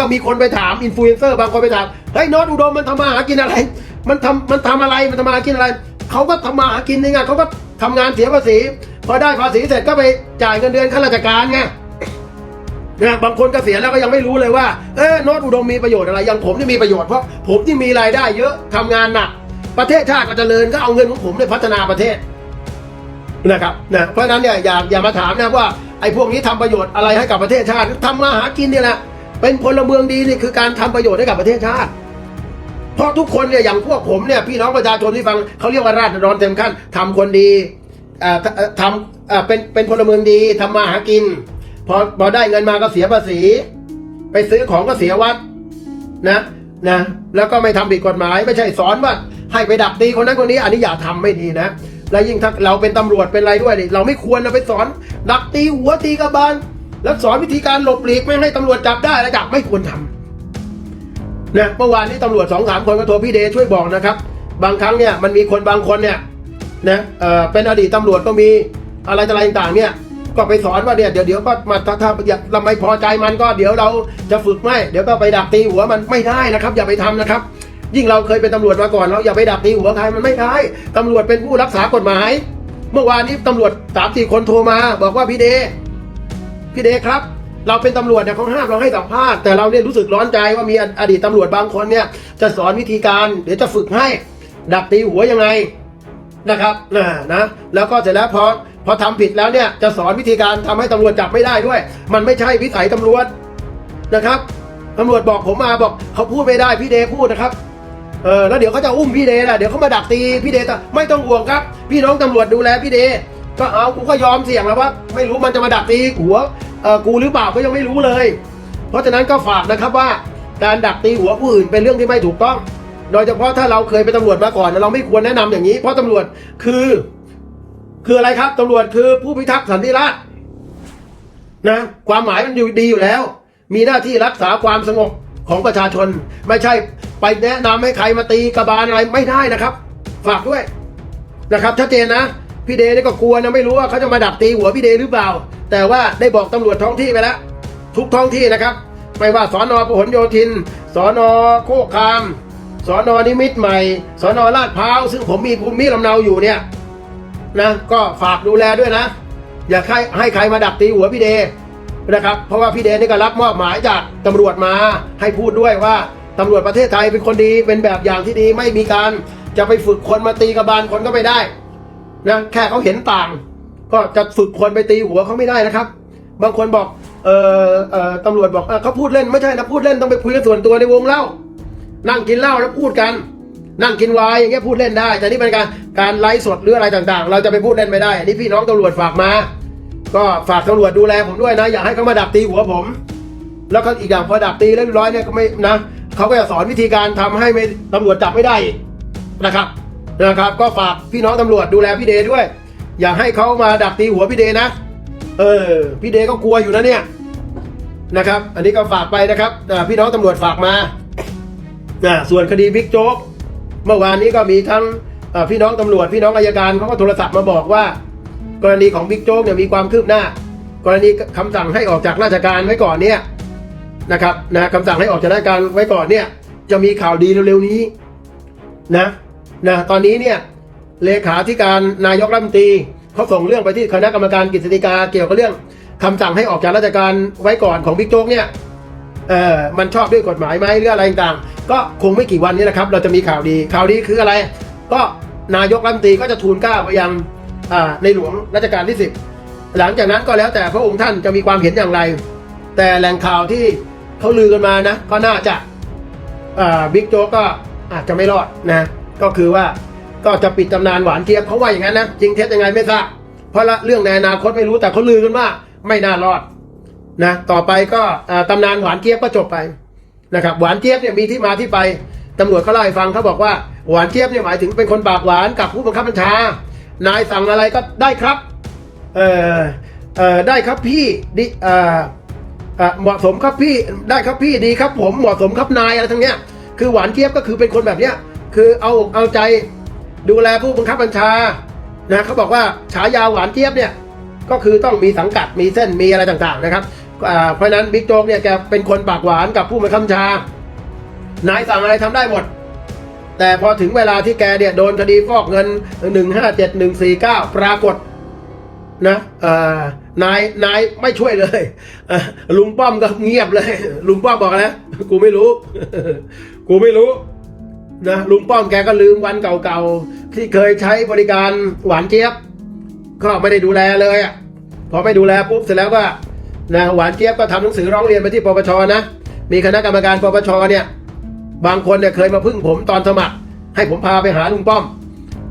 ก็มีคนไปถามอินฟลูเอนเซอร์บางคนไปถามเฮ้ยโน้ตอุดมมันทำมาหากินอะไร มันทำมันทำอะไรมันทำมาหากินอะไรเขาก็ทำมาหากินนี่ไงเขาก็ทำงานเสียภาษีพอได้ภาษีเสร็จก็ไปจ่ายเงินเดือนข้าราชการไงนะบางคนเกษียณแล้วก็ยังไม่รู้เลยว่าเออโน้ตอุดมมีประโยชน์อะไรอย่างผมที่มีประโยชน์เพราะผมที่มีรายได้เยอะทำงานหนักประเทศชาติก็เจริญก็เอาเงินของผมไปพัฒนาประเทศนะครับนะเพราะฉะนั้นเนี่ยอย่าอย่ามาถามนะว่าไอ้พวกนี้ทำประโยชน์อะไรให้กับประเทศชาติทำมาหากินเนี่ยแหละ เป็นพลเมืองดีนี่คือการทำประโยชน์ให้กับประเทศชาติ เพราะทุกคนเนี่ยอย่างพวกผมเนี่ยพี่น้องประชาชนที่ฟังเขาเรียกว่าราษฎรเต็มขั้นทำคนดีทำเป็นเป็นพลเมืองดีทำมาหากินพอพอได้เงินมาก็เสียภาษี ไปซื้อของก็เสียวัดนะนะแล้วก็ไม่ทำผิดกฎหมาย ไม่ใช่สอนว่าให้ไปดักตีคนนั้นคนนี้ อันนี้อย่าทำไม่ดีนะแล้วยิ่งถ้าเราเป็นตำรวจเป็นอะไรด้วยเราไม่ควรเราไปสอน ดักตีหัวตีกระบาล แล้วสอนวิธีการหลบหลีกไม่ให้ตำรวจจับได้และจับไม่ควรทำนะเมื่อวานนี้ตำรวจสองสามคนก็โทรพี่เดชช่วยบอกนะครับ บางครั้งเนี่ยมันมีคนบางคนเนี่ยนะเอ่อเป็นอดีตตำรวจก็มีอะไรต่อะไรต่างๆ เนี่ยก็ไปสอนว่าเนี่ยเดี๋ยวเดี๋ยวก็มาถ้าถ้าอยากเราไม่พอใจมันก็เดี๋ยวเราจะฝึกไม่เดี๋ยวก็ไปดักตีหัวมันไม่ได้นะครับ อย่าไปทำนะครับ ยิ่งเราเคยเป็นตำรวจมาก่อนเราอย่าไปดักตีหัวใครมันไม่ได้ตำรวจเป็นผู้รักษากฎหมาย เมื่อวานนี้ตำรวจสามสี่คนโทรมา บอกว่าพี่เด พี่เดชครับ เราเป็นตำรวจเนี่ยเขาห้ามเราให้สัมภาษณ์แต่เราเนี่ยรู้สึกร้อนใจว่ามีอดีตตำรวจบางคนเนี่ย จะสอนวิธีการเดี๋ยวจะฝึกให้ ดักตีหัวยังไงนะครับนะนะแล้วก็เสร็จแล้วพอพอทำผิดแล้วเนี่ยจะสอนวิธีการทำให้ตำรวจจับไม่ได้ด้วย มันไม่ใช่วิสัยตำรวจนะครับตำรวจบอกผมมาบอกเขาพูดไม่ได้พี่เดชพูดนะครับเออแล้วเดี๋ยวเขาจะอุ้มพี่เดย์ล่ะเดี๋ยวเขามาดักตีพี่เดย์แต่ไม่ต้องห่วงครับ พี่น้องตำรวจดูแลพี่เด ก็เอากูก็ยอมเสี่ยงแล้วว่าไม่รู้มันจะมาดักตีหัวเออกูหรือเปล่าก็ยังไม่รู้เลย เพราะฉะนั้นก็ฝากนะครับว่า การดักตีหัวผู้อื่นเป็นเรื่องที่ไม่ถูกต้อง โดยเฉพาะถ้าเราเคยเป็นตำรวจมาก่อนเราไม่ควรแนะนำอย่างนี้ เพราะตำรวจคือ คืออะไรครับตำรวจคือผู้พิทักษ์สันติราษฎร์นะความหมายมันอยู่ดีอยู่แล้ว มีหน้าที่รักษาความสงบของประชาชน ไม่ใช่ไปแนะนำให้ใครมาตีกระบาลอะไรไม่ได้นะครับ ฝากด้วยนะครับชัดเจนนะ พี่เดนี่ก็กลัวนะไม่รู้ว่าเขาจะมาดักตีหัวพี่เดหรือเปล่า แต่ว่าได้บอกตำรวจท้องที่ไปแล้วทุกท้องที่นะครับ ไม่ว่าสอนอพหลโยธินสอนอโคกคามสอนอนิมิตใหม่สอนอลาดพร้าวซึ่งผมมีภูมิลำเนาอยู่เนี่ยนะก็ฝากดูแลด้วยนะ อย่าให้ให้ใครมาดักตีหัวพี่เดนะครับ เพราะว่าพี่เดนี่ก็รับมอบหมายจากตำรวจมาให้พูดด้วยว่าตำรวจประเทศไทยเป็นคนดีเป็นแบบอย่างที่ดีไม่มีการจะไปฝึกคนมาตีกระบาลคนก็ไม่ได้ นะแค่เขาเห็นต่าง ก็จะฝึกคนไปตีหัวเขาไม่ได้นะครับ บางคนบอกเออเออตำรวจบอกเอเขาพูดเล่นไม่ใช่นะพูดเล่นต้องไปคุยกันส่วนตัวในวงเล่า นั่งกินเหล้าแล้วพูดกัน นั่งกินวน์อย่างเงี้ยพูดเล่นได้ แต่นี่เป็นการการไลฟ์สดหรืออะไรต่างๆ เราจะไปพูดเล่นไม่ได้นนี้พี่น้องตำรวจฝากมา ก็ฝากตำรวจดูแลผมด้วยนะ อย่าให้เขามาดักตีหัวผม แล้วก็อีกอย่างพอดักตีเรียบร้อยเนี่ยก็ไม่นะเขาก็จะสอนวิธีการทำให้ไม่ตำรวจจับไม่ได้นะครับ นะครับ ก็ฝากพี่น้องตำรวจดูแลพี่เดด้วย อย่าให้เขามาดักตีหัวพี่เดนะ เออ พี่เดก็กลัวอยู่นะเนี่ยนะครับ อันนี้ก็ฝากไปนะครับอ่พี่น้องตำรวจฝากมาอ่าส่วนคดีบิ๊กโจ๊กเมื่อวานนี้ก็มีทั้งพี่น้องตำรวจพี่น้องอายการเขาก็โทรศัพท์มาบอกว่า กรณีของบิ๊กโจ๊กเนี่ยมีความคืบหน้า กรณีคำสั่งให้ออกจากราชการไว้ก่อนเนี่ยนะครับนะคำสั่งให้ออกจากราชการไว้ก่อนเนี่ย จะมีข่าวดีเร็วๆนี้นะ นะตอนนี้เนี่ยเลขาธิการนายกรัฐมนตรีเขาส่งเรื่องไปที่คณะกรรมการกฤษฎีกาเกี่ยวกับเรื่องคำสั่งให้ออกจากราชการไว้ก่อนของบิ๊กโจ๊กเนี่ยเออมันชอบด้วยกฎหมายไหมหรืออะไรต่างก็คงไม่กี่วันนี้นะครับ เราจะมีข่าวดีข่าวดีคืออะไร ก็นายกรัฐมนตรีก็จะทูลกล้าไปยังในหลวงรัชกาลที่ 10 หลังจากนั้นก็แล้วแต่พระองค์ท่านจะมีความเห็นอย่างไร แต่แหล่งข่าวที่เขาลือกันมานะ ก็น่าจะอ่าบิ๊กโจ๊กก็อาจจะไม่รอดนะ ก็คือว่าก็จะปิดตำนานหวานเจี๊ยบเขาว่าอย่างนั้นนะจริงเท็จยังไงไม่ทราบเพราะละเรื่องในอนาคตไม่รู้แต่เขาลือกันว่าไม่น่ารอดนะต่อไปก็ตำนานหวานเจี๊ยบก็จบไปนะครับหวานเจี๊ยบเนี่ยมีที่มาที่ไปตำรวจเขาเล่าให้ฟังเขาบอกว่าหวานเจี๊ยบเนี่ยหมายถึงเป็นคนปากหวานกับผู้บังคับบัญชานายสั่งอะไรก็ได้ครับเออเออได้ครับพี่ดิเอ่อเอ่อเหมาะสมครับพี่ได้ครับพี่ดีครับผมเหมาะสมครับนายอะไรทั้งเนี้ยคือหวานเจี๊ยบก็คือเป็นคนแบบเนี้ย คือเอาเอาใจดูแลผู้บังคับบัญชานะเขาบอกว่าฉายาหวานเจี๊ยบเนี่ยก็คือต้องมีสังกัดมีเส้นมีอะไรต่างๆนะครับเพราะนั้นบิ๊กโจ๊กเนี่ยแกเป็นคนปากหวานกับผู้บังคับบัญชานายสั่งอะไรทำได้หมด แต่พอถึงเวลาที่แกเนี่ยโดนคดีฟอกเงิน 157149 ปรากฏนะนายนายไม่ช่วยเลยลุงป้อมก็เงียบเลย ลุงป้อมบอกนะกูไม่รู้ กูไม่รู้ นะลุงป้อมแกก็ลืมวันเก่าๆ ที่เคยใช้บริการหวานเจี๊ยบ ก็ไม่ได้ดูแลเลยอะพอไม่ดูแลปุ๊บเสร็จแล้วก็นะหวานเจี๊ยบก็ทำหนังสือร้องเรียนไปที่ปปชนะ มีคณะกรรมการปปชเนี่ย บางคนเนี่ยเคยมาพึ่งผมตอนสมัคร ให้ผมพาไปหาลุงป้อม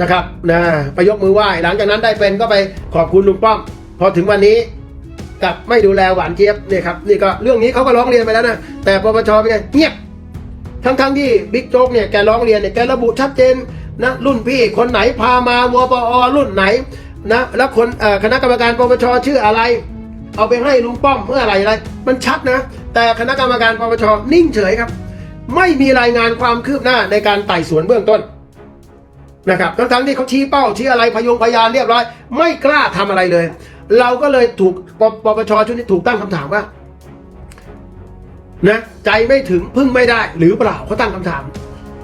นะครับนะไปยกมือไหว้หลังจากนั้นได้เป็นก็ไปขอบคุณลุงป้อม พอถึงวันนี้กลับไม่ดูแลหวานเจี๊ยบเนี่ยครับนี่ก็เรื่องนี้เขาก็ร้องเรียนไปแล้วนะแต่ปปชเป็นไงเงียบ ทั้งๆที่บิ๊กโจ๊กเนี่ยแกร้องเรียนเนี่ยแกระบุชัดเจนนะรุ่นพี่คนไหนพามาวปอรุ่นไหนนะแล้วคนคณะกรรมการปปชชื่ออะไร เอาไปให้ลุงป้อมเมื่ออะไรอะไร มันชัดนะ แต่คณะกรรมการปปชนิ่งเฉยครับ ไม่มีรายงานความคืบหน้าในการไต่สวนเบื้องต้นนะครับทั้งทั้งๆที่เขาชี้เป้าชี้อะไรพยงพยานเรียบร้อย ไม่กล้าทำอะไรเลย เราก็เลยถูกปปปชชุดนี้ถูกตั้งคำถามว่า นะใจไม่ถึงพึ่งไม่ได้ หรือเปล่าเขาตั้งคำถาม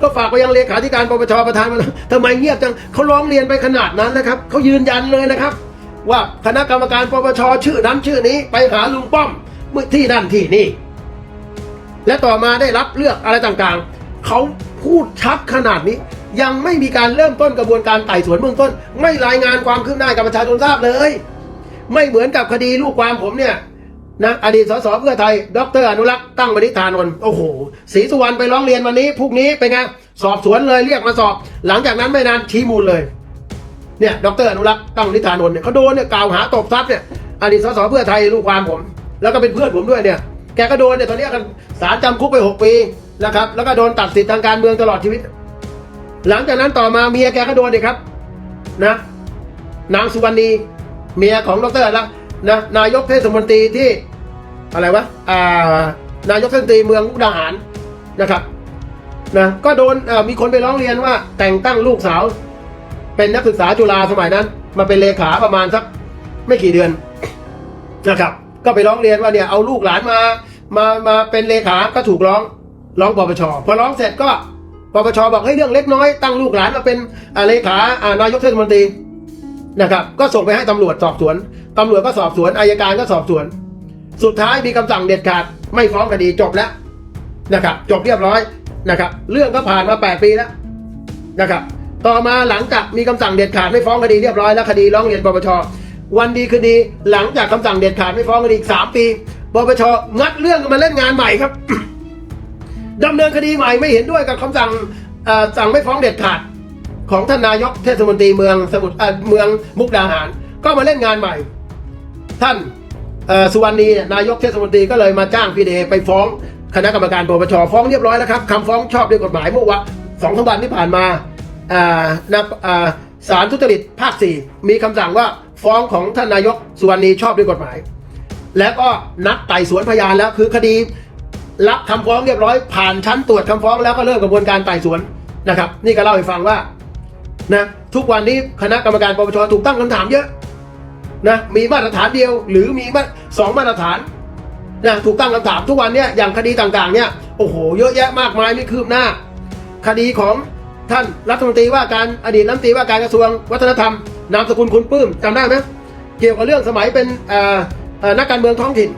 ก็ฝากไปยังเลขาธิการปปชประธานมาทำไมเงียบจังเขาร้องเรียนไปขนาดนั้นนะครับเขายืนยันเลยนะครับ ว่าคณะกรรมการปปชชื่อนั้นชื่อนี้ไปหาลุงป้อมเมื่อที่นั่นที่นี่ และต่อมาได้รับเลือกอะไรต่างๆเขาพูดชัดขนาดนี้ ยังไม่มีการเริ่มต้นกระบวนการไต่สวนเบื้องต้น ไม่รายงานความคืบหน้ากับประชาชนทราบเลย ไม่เหมือนกับคดีลูกความผมเนี่ย นะอดีตสสเพื่อไทย ดรอนุรักษ์ตั้งบริธานนท์โอ้โหศรีสุวรรณไปร้องเรียนวันนี้พรุ่งนี้เป็นไงสอบสวนเลยเรียกมาสอบ หลังจากนั้นไม่นานชี้มูลเลย เนี่ยดรอนุรักษ์ตั้งนิธานนท์เนี่ยเขาโดนเนี่ยกล่าวหาตบทรัพย์เนี่ยอดีตสสเพื่อไทยลูกความผม แล้วก็เป็นเพื่อนผมด้วยเนี่ย แกก็โดนเนี่ยตอนนี้กันศาลจำคุกไปหกปีนะครับ แล้วก็โดนตัดสิทธิ์ทางการเมืองตลอดชีวิต หลังจากนั้นต่อมาเมียแกก็โดนเลยครับนะนางสุวรรณีเมียของดรละนะนายกเทศมนตรีที่ อะไรวะอ่านายกเทศมนตรีเมืองมุกดาหารนะครับนะก็โดนมีคนไปร้องเรียนว่า แต่งตั้งลูกสาว เป็นนักศึกษาจุฬาสมัยนั้น มาเป็นเลขาประมาณสักไม่กี่เดือนนะครับ ก็ไปร้องเรียนว่าเนี่ยเอาลูกหลานมามามาเป็นเลขาก็ถูกร้องร้องปปชพอร้องเสร็จก็ปปชบอกให้เรื่องเล็กน้อยตั้งลูกหลานมาเป็นอ่าเลขาอานายกเทศมนตรีนะครับ ก็ส่งไปให้ตำรวจสอบสวนตำรวจก็สอบสวนอายการก็สอบสวน สุดท้ายมีคำสั่งเด็ดขาด ไม่ฟ้องคดีจบแล้วนะครับ จบเรียบร้อยนะครับ เรื่องก็ผ่านมา 8 ปีแล้วนะครับ ต่อมาหลังจากมีคำสั่งเด็ดขาดไม่ฟ้องคดีเรียบร้อยแล้วคดีร้องเรียนปปชวันดีคืนดีหลังจากคำสั่งเด็ดขาดไม่ฟ้องคดีอีกสามปีปปชงัดเรื่องมาเล่นงานใหม่ครับดำเนินคดีใหม่ไม่เห็นด้วยกับคำสั่งอ่อสั่งไม่ฟ้องเด็ดขาด ของท่านนายกเทศมนตรีเมืองสมุทรเมืองมุกดาหาร ก็มาเล่นงานใหม่ ท่าน สุวรรณีนายกเทศมนตรีก็เลยมาจ้างพี่เดไปฟ้องคณะกรรมการปปชฟ้องเรียบร้อยแล้วครับคำฟ้องชอบด้วยกฎหมายเมื่อวันสองสามวันที่ผ่านมาอ่านับอ่าศาลทุจริตภาคสี่มีคำสั่งว่าฟ้องของท่านนายกสุวรรณีชอบด้วยกฎหมาย แล้วก็นัดไต่สวนพยานแล้วคือคดีรับคำฟ้องเรียบร้อยผ่านชั้นตรวจคำฟ้องแล้วก็เริ่มกระบวนการไต่สวนนะครับ นี่ก็เล่าให้ฟังว่านะทุกวันนี้คณะกรรมการปปชถูกตั้งคำถามเยอะ นะมีมาตรฐานเดียวหรือมีมาสองมาตรฐานนะถูกตั้งคำถามทุกวันเนี้ยอย่างคดีต่างๆเนี่ยโอ้โหเยอะแยะมากมายไม่คืบหน้า คดีของท่านรัฐมนตรีว่าการอดีตรัฐมนตรีว่าการกระทรวงวัฒนธรรม นามสกุลคุณปื้มจำได้ไหมเกี่ยวกับเรื่องสมัยเป็นอ่อเอ่อนักการเมืองท้องถิ่น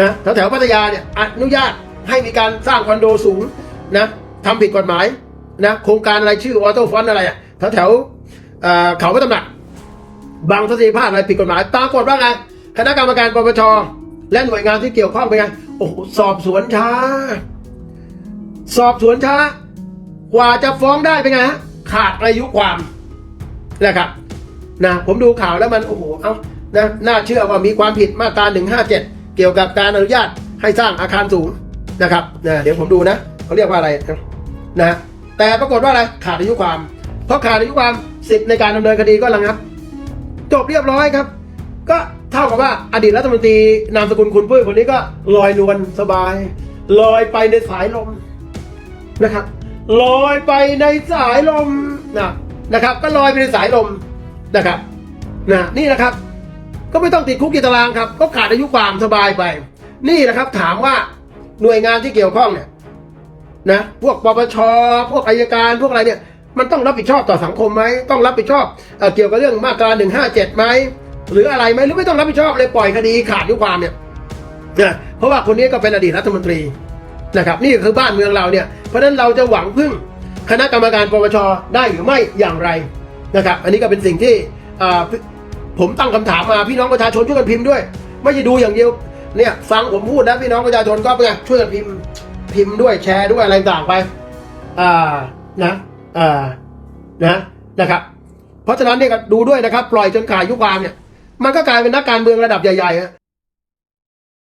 นะแถวแถวๆพัทยาเนี่ยอนุญาตให้มีการสร้างคอนโดสูงนะทำผิดกฎหมายนะโครงการอะไรชื่อออโต้ฟอนอะไรอะแถวแถวๆเอ่อเขาพระตำหนัก บางทัศนีภาพอะไรผิดกฎหมายปรากฏว่าไงคณะกรรมการปปชและหน่วยงานที่เกี่ยวข้องเป็นไงโอ้โหสอบสวนช้า สอบสวนช้ากว่าจะฟ้องได้เป็นไงฮะขาดอายุความนะครับนะผมดูข่าวแล้วมันโอ้โหเอานะน่าเชื่อว่ามีความผิดมาตรา157 เกี่ยวกับการอนุญาตให้สร้างอาคารสูงนะครับนะเดี๋ยวผมดูนะเขาเรียกว่าอะไรนะแต่ปรากฏว่าอะไรขาดอายุความ เพราะขาดอายุความสิทธิ์ในการดำเนินคดีก็ระงับ จบเรียบร้อยครับ ก็เท่ากับว่าอดีตรัฐมนตรีนามสกุลคุณปุ้ยคนนี้ก็ลอยนวลสบาย ลอยไปในสายลมนะครับลอยไปในสายลมนะนะครับ ก็ลอยไปในสายลมนะครับนะนี่นะครับ ก็ไม่ต้องติดคุกติดตารางครับ ก็ขาดอายุความสบายไป นี่นะครับ ถามว่าหน่วยงานที่เกี่ยวข้องเนี่ยนะพวกปปชพวกอายการพวกอะไรเนี่ย มันต้องรับผิดชอบต่อสังคมไหมต้องรับผิดชอบเอเกี่ยวกับเรื่องมาตราหนึ่งห้าเจ็ดไหมหรืออะไรไหมหรือไม่ต้องรับผิดชอบเลยปล่อยคดีขาดยุความเนี่ยนะเพราะว่าคนนี้ก็เป็นอดีตรัฐมนตรีนะครับนี่คือบ้านเมืองเราเนี่ยเพราะฉะนั้นเราจะหวังพึ่งคณะกรรมการปปชได้หรือไม่อย่างไรนะครับอันนี้ก็เป็นสิ่งที่ผมตั้งคำถามมาพี่น้องประชาชนช่วยกันพิมพ์ด้วย ไม่ใช่ดูอย่างเดียวเนี่ยฟังผมพูดนะพี่น้องประชาชนก็เป็นไงช่วยกันพิมพ์พิมพ์ด้วยแชร์ด้วยอะไรต่างไปอ่านะ อ่านะนะครับ เพราะฉะนั้นเนี่ยดูด้วยนะครับ ปล่อยจนขาดอายุความเนี่ยมันก็กลายเป็นนักการเมืองระดับใหญ่ๆฮะ